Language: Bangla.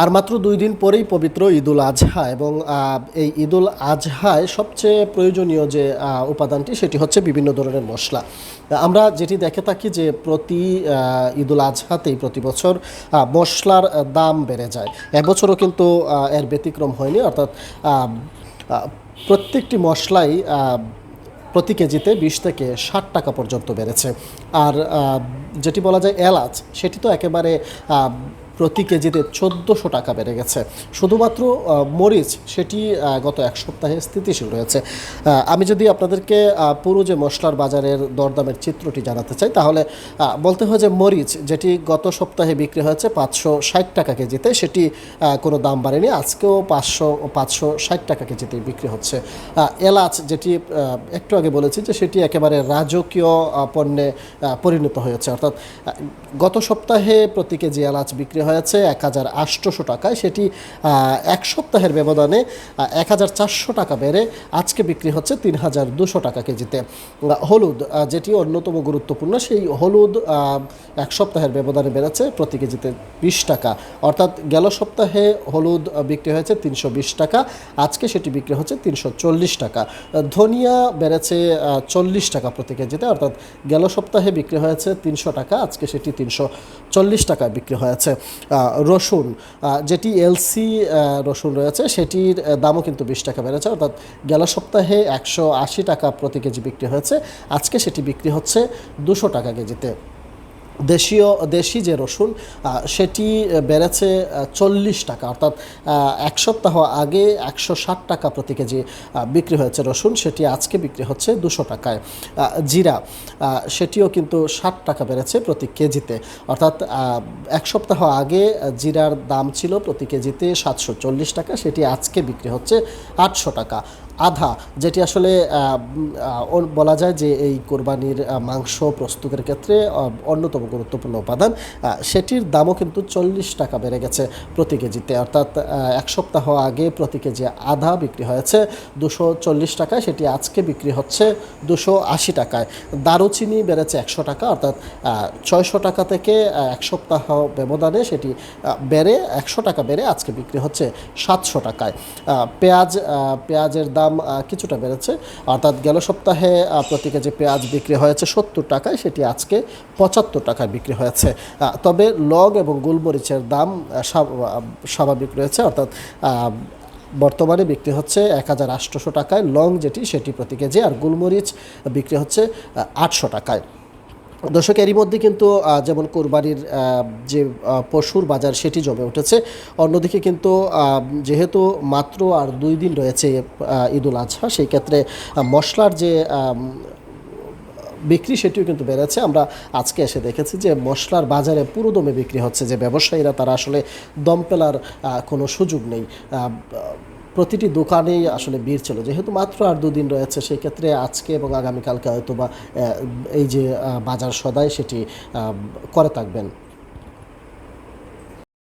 আর মাত্র দুই দিন পরেই পবিত্র ঈদুল আজহা এবং এই ঈদুল আজহায় সবচেয়ে প্রয়োজনীয় যে উপাদানটি সেটি হচ্ছে বিভিন্ন ধরনের মশলা। আমরা যেটি দেখে থাকি যে প্রতি ঈদুল আজহাতেই প্রতি বছর মশলার দাম বেড়ে যায়। এবছরও কিন্তু এর ব্যতিক্রম হয়নি। অর্থাৎ প্রত্যেকটি মশলাই প্রতি কেজিতে বিশ থেকে ষাট টাকা পর্যন্ত বেড়েছে। আর যেটি বলা যায় এলাচ, সেটি তো একেবারে প্রতি কেজিতে চোদ্দোশো টাকা বেড়ে গেছে। শুধুমাত্র মরিচ, সেটি গত এক সপ্তাহে স্থিতিশীল রয়েছে আমি যদি আপনাদেরকে পুরো যে মশলার বাজারের দরদামের চিত্রটি জানাতে চাই, তাহলে বলতে হয় যে মরিচ, যেটি গত সপ্তাহে বিক্রি হয়েছে পাঁচশো ষাট টাকা কেজিতে, সেটি কোনো দাম বাড়েনি, আজকেও পাঁচশো পাঁচশো ষাট টাকা কেজিতে বিক্রি হচ্ছে। এলাচ, যেটি একটু আগে বলেছি যে সেটি একেবারে রাজকীয় পণ্যে পরিণত হয়েছে। অর্থাৎ গত সপ্তাহে প্রতি কেজি এলাচ বিক্রি হয়েছে এক হাজার আটশোশো টাকায়। সেটি এক সপ্তাহের ব্যবধানে এক হাজার চারশো টাকা বেড়ে আজকে বিক্রি হচ্ছে তিন হাজার দুশো টাকা কেজিতে। হলুদ যেটি অন্যতম গুরুত্বপূর্ণ, সেই হলুদ এক সপ্তাহের ব্যবধানে বেড়েছে প্রতি কেজিতে বিশ টাকা। অর্থাৎ গেল সপ্তাহে হলুদ বিক্রি হয়েছে তিনশো বিশ টাকা, আজকে সেটি বিক্রি হচ্ছে তিনশো চল্লিশ টাকা। ধনিয়া বেড়েছে চল্লিশ টাকা প্রতি কেজিতে, অর্থাৎ গেল সপ্তাহে বিক্রি হয়েছে তিনশো টাকা, আজকে সেটি তিনশো চল্লিশ টাকায় বিক্রি হয়েছে। রসুন যেটি এলসি রসুন রয়েছে, সেটির দামও কিন্তু বিশ টাকা বেড়েছে, অর্থাৎ গেল সপ্তাহে একশো আশি টাকা প্রতি কেজি বিক্রি হয়েছে। আজকে সেটি বিক্রি হচ্ছে দুশো টাকা কেজিতে। দেশীয়, দেশি যে রসুন সেটি বেড়েছে চল্লিশ টাকা। অর্থাৎ এক সপ্তাহ আগে একশো ষাট টাকা প্রতি কেজি বিক্রি হয়েছে রসুন, সেটি আজকে বিক্রি হচ্ছে দুশো টাকায়। জিরা সেটিও কিন্তু ষাট টাকা বেড়েছে প্রতি কেজিতে। অর্থাৎ এক সপ্তাহ আগে জিরার দাম ছিল প্রতি কেজিতে সাতশো চল্লিশ টাকা, সেটি আজকে বিক্রি হচ্ছে আটশো টাকা। আধা, যেটি আসলে বলা যায় যে এই কোরবানির মাংস প্রস্তুতের ক্ষেত্রে অন্যতম গুরুত্বপূর্ণ উপাদান। সেটির দামও কিন্তু চল্লিশ টাকা বেড়ে গেছে প্রতি কেজিতে। অর্থাৎ এক সপ্তাহ আগে প্রতি কেজি আধা বিক্রি হয়েছে দুশো চল্লিশ টাকায়, সেটি আজকে বিক্রি হচ্ছে দুশো আশি টাকায়। দারুচিনি বেড়েছে একশো টাকা, অর্থাৎ ছয়শো টাকা থেকে এক সপ্তাহ ব্যবধানে সেটি বেড়ে, একশো টাকা বেড়ে আজকে বিক্রি হচ্ছে সাতশো টাকায়। পেঁয়াজ পেঁয়াজের দাম আহ, কিছুটা বেড়েছে। অর্থাৎ গেল সপ্তাহে প্রতি কেজি পেঁয়াজ বিক্রি হয়েছে সত্তর টাকায় সেটি আজকে পঁচাত্তর টাকায় বিক্রি হয়েছে। তবে লগ এবং গোলমরিচের দাম স্বাভাবিক রয়েছে। অর্থাৎ বর্তমানে বিক্রি হচ্ছে এক হাজার আটশোশো টাকায়। লং যেটি সেটি প্রতি কেজি। আর গোলমরিচ বিক্রি হচ্ছে আটশো টাকায়। দর্শক, এরই মধ্যে কিন্তু যেমন কোরবানির যে পশুর বাজার সেটি জমে উঠেছে। অন্যদিকে কিন্তু যেহেতু মাত্র আর দুই দিন রয়েছে ঈদুল আজহা, সেই ক্ষেত্রে মশলার যে বিক্রি সেটিও কিন্তু বেড়েছে। আমরা আজকে এসে দেখেছি যে, মশলার বাজারে পুরো দমে বিক্রি হচ্ছে যে, ব্যবসায়ীরা তারা আসলে দম পেলার কোনো সুযোগ নেই। প্রতিটি দোকানেই আসলে ভিড় ছিল। যেহেতু মাত্র আর দুদিন রয়েছে সেই ক্ষেত্রে আজকে এবং আগামীকালকে হয়তো বা এই যে বাজার সদাই সেটি করে থাকবেন।